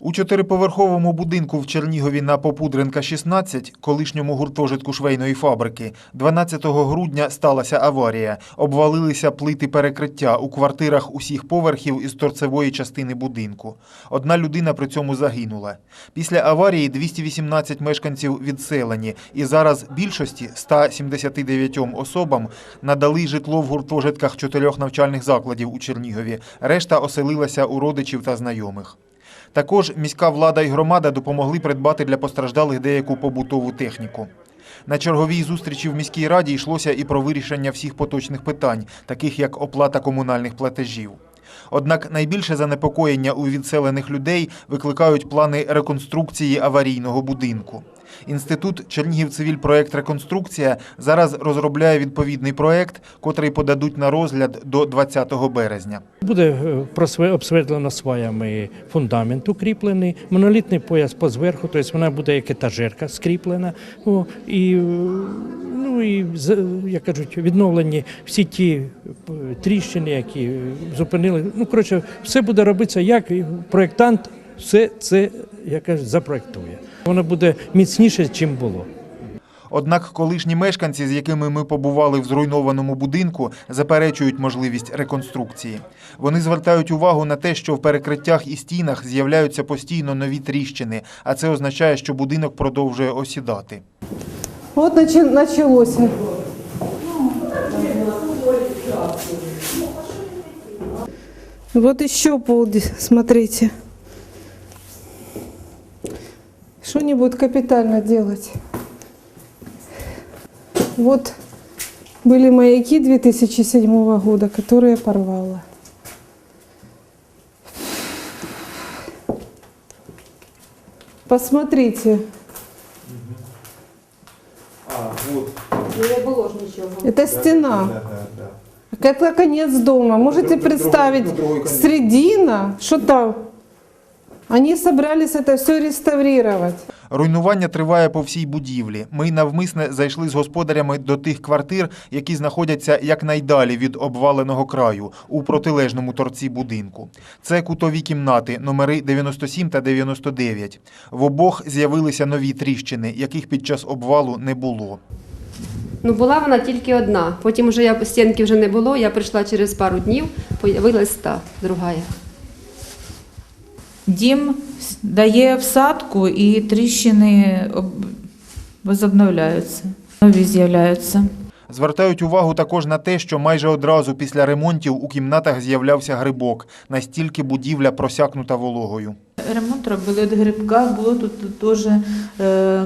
У чотириповерховому будинку в Чернігові на Попудренка 16, колишньому гуртожитку швейної фабрики, 12 грудня сталася аварія. Обвалилися плити перекриття у квартирах усіх поверхів із торцевої частини будинку. Одна людина при цьому загинула. Після аварії 218 мешканців відселені, і зараз більшості 179 особам надали житло в гуртожитках чотирьох навчальних закладів у Чернігові. Решта оселилася у родичів та знайомих. Також міська влада і громада допомогли придбати для постраждалих деяку побутову техніку. На черговій зустрічі в міській раді йшлося і про вирішення всіх поточних питань, таких як оплата комунальних платежів. Однак найбільше занепокоєння у відселених людей викликають плани реконструкції аварійного будинку. Інститут Чернігів Цивільпроект Реконструкція зараз розробляє відповідний проект, котрий подадуть на розгляд до 20 березня. Буде е, обсветлено сваями фундамент укріплений, монолітний пояс по зверху, тобто вона буде як етажерка скріплена. І, е, ну, і як кажуть, відновлені всі ті е, тріщини, які зупинили. Ну, коротше, все буде робитися, як проєктант все це як кажуть, запроектує. Воно буде міцніше, чим було. Однак колишні мешканці, з якими ми побували в зруйнованому будинку, заперечують можливість реконструкції. Вони звертають увагу на те, що в перекриттях і стінах з'являються постійно нові тріщини, а це означає, що будинок продовжує осідати. Вот начи- началось. Вот еще пол, смотрите. Что-нибудь капитально делать. Вот были маяки 2007 года, которые порвала. Посмотрите, это стена. Это конец дома. Можете представить, средина, что там? Они собрались это все реставрировать. Руйнування триває по всій будівлі. Ми навмисне зайшли з господарями до тих квартир, які знаходяться якнайдалі від обваленого краю у протилежному торці будинку. Це кутові кімнати, номери 97 та 99. В обох з'явилися нові тріщини, яких під час обвалу не було. Ну, була вона тільки одна. Потім вже я стінки вже не було. Я прийшла через пару днів, появилась та другая. Дім дає всадку і тріщини возобновляються, нові з'являються. Звертають увагу також на те, що майже одразу після ремонтів у кімнатах з'являвся грибок, настільки будівля просякнута вологою. Ремонт робили від грибка, було тут теж е,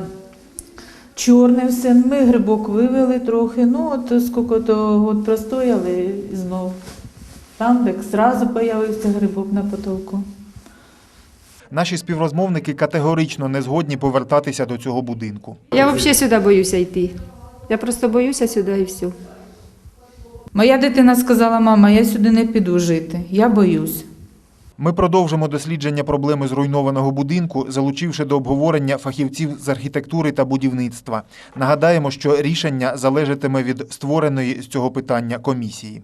чорне все. Ми грибок вивели трохи, ну от скільки то от простояли і знов. Там так зразу з'явився грибок на потолку. Наші співрозмовники категорично не згодні повертатися до цього будинку. Я взагалі сюди боюся йти. Я просто боюся сюди і все. Моя дитина сказала, мама, я сюди не піду жити, я боюсь. Ми продовжимо дослідження проблеми зруйнованого будинку, залучивши до обговорення фахівців з архітектури та будівництва. Нагадаємо, що рішення залежатиме від створеної з цього питання комісії.